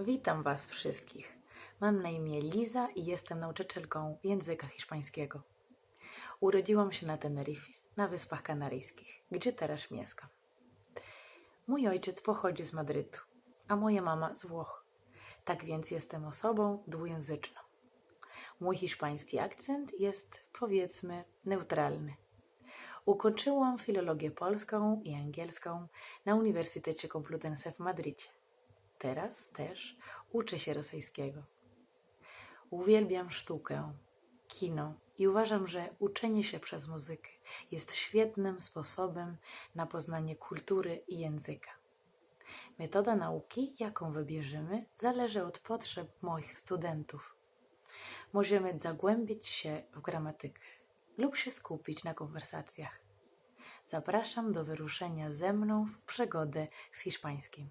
Witam Was wszystkich. Mam na imię Liza i jestem nauczycielką języka hiszpańskiego. Urodziłam się na Teneryfie, na Wyspach Kanaryjskich, gdzie teraz mieszkam. Mój ojciec pochodzi z Madrytu, a moja mama z Włoch. Tak więc jestem osobą dwujęzyczną. Mój hiszpański akcent jest, powiedzmy, neutralny. Ukończyłam filologię polską i angielską na Uniwersytecie Complutense w Madrycie. Teraz też uczę się rosyjskiego. Uwielbiam sztukę, kino i uważam, że uczenie się przez muzykę jest świetnym sposobem na poznanie kultury i języka. Metoda nauki, jaką wybierzemy, zależy od potrzeb moich studentów. Możemy zagłębić się w gramatykę lub się skupić na konwersacjach. Zapraszam do wyruszenia ze mną w przygodę z hiszpańskim.